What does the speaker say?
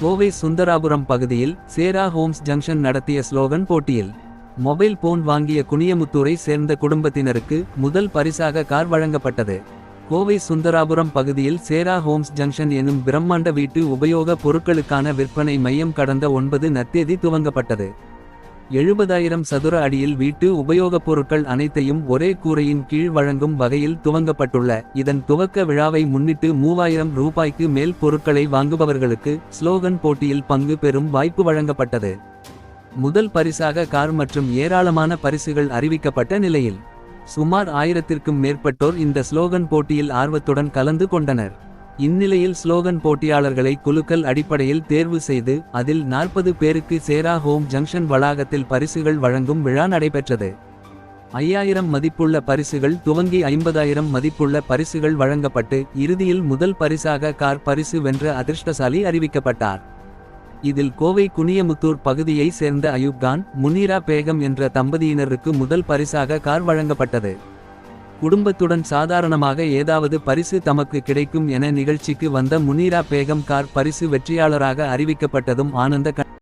கோவை சுந்தராபுரம் பகுதியில் Sera homes junction நடத்திய slogan போட்டியில் மொபைல் போன் வாங்கிய குனியமுத்தூரை சேர்ந்த குடும்பத்தினருக்கு முதல் பரிசாக கார் வழங்கப்பட்டது. கோவை சுந்தராபுரம் பகுதியில் சேரா ஹோம்ஸ் ஜங்ஷன் எனும் பிரம்மாண்ட வீட்டு உபயோக பொருட்களுக்கான விற்பனை மையம் கடந்த ஒன்பது நத்தேதி துவங்கப்பட்டது. எழுபதாயிரம் சதுர அடியில் வீட்டு உபயோகப் பொருட்கள் அனைத்தையும் ஒரே கூரையின் கீழ் வழங்கும் வகையில் துவங்கப்பட்டுள்ள. இதன் துவக்க விழாவை முன்னிட்டு மூவாயிரம் ரூபாய்க்கு மேல் பொருட்களை வாங்குபவர்களுக்கு ஸ்லோகன் போட்டியில் பங்கு பெறும் வாய்ப்பு வழங்கப்பட்டது. முதல் பரிசாக கார் மற்றும் ஏராளமான பரிசுகள் அறிவிக்கப்பட்ட நிலையில். சுமார் ஆயிரத்திற்கும் மேற்பட்டோர் இந்த ஸ்லோகன் போட்டியில் ஆர்வத்துடன் கலந்து கொண்டனர். இந்நிலையில் ஸ்லோகன் போட்டியாளர்களை குலுக்கல் அடிப்படையில் தேர்வு செய்து அதில் நாற்பது பேருக்கு சேரா ஹோம் ஜங்ஷன் வளாகத்தில் பரிசுகள் வழங்கும் விழா நடைபெற்றது. ஐயாயிரம் மதிப்புள்ள பரிசுகள் துவங்கி ஐம்பதாயிரம் மதிப்புள்ள பரிசுகள் வழங்கப்பட்டு இறுதியில் முதல் பரிசாக கார் பரிசு வென்ற அதிர்ஷ்டசாலி அறிவிக்கப்பட்டார். இதில் கோவை குனியமுத்தூர் பகுதியை சேர்ந்த அயூப்கான் முனீரா பேகம் என்ற தம்பதியினருக்கு முதல் பரிசாக கார் வழங்கப்பட்டது. குடும்பத்துடன் சாதாரணமாக ஏதாவது பரிசு தமக்கு கிடைக்கும் என நிகழ்ச்சிக்கு வந்த முனீரா பேகம் கார் பரிசு வெற்றியாளராக அறிவிக்கப்பட்டதும் ஆனந்த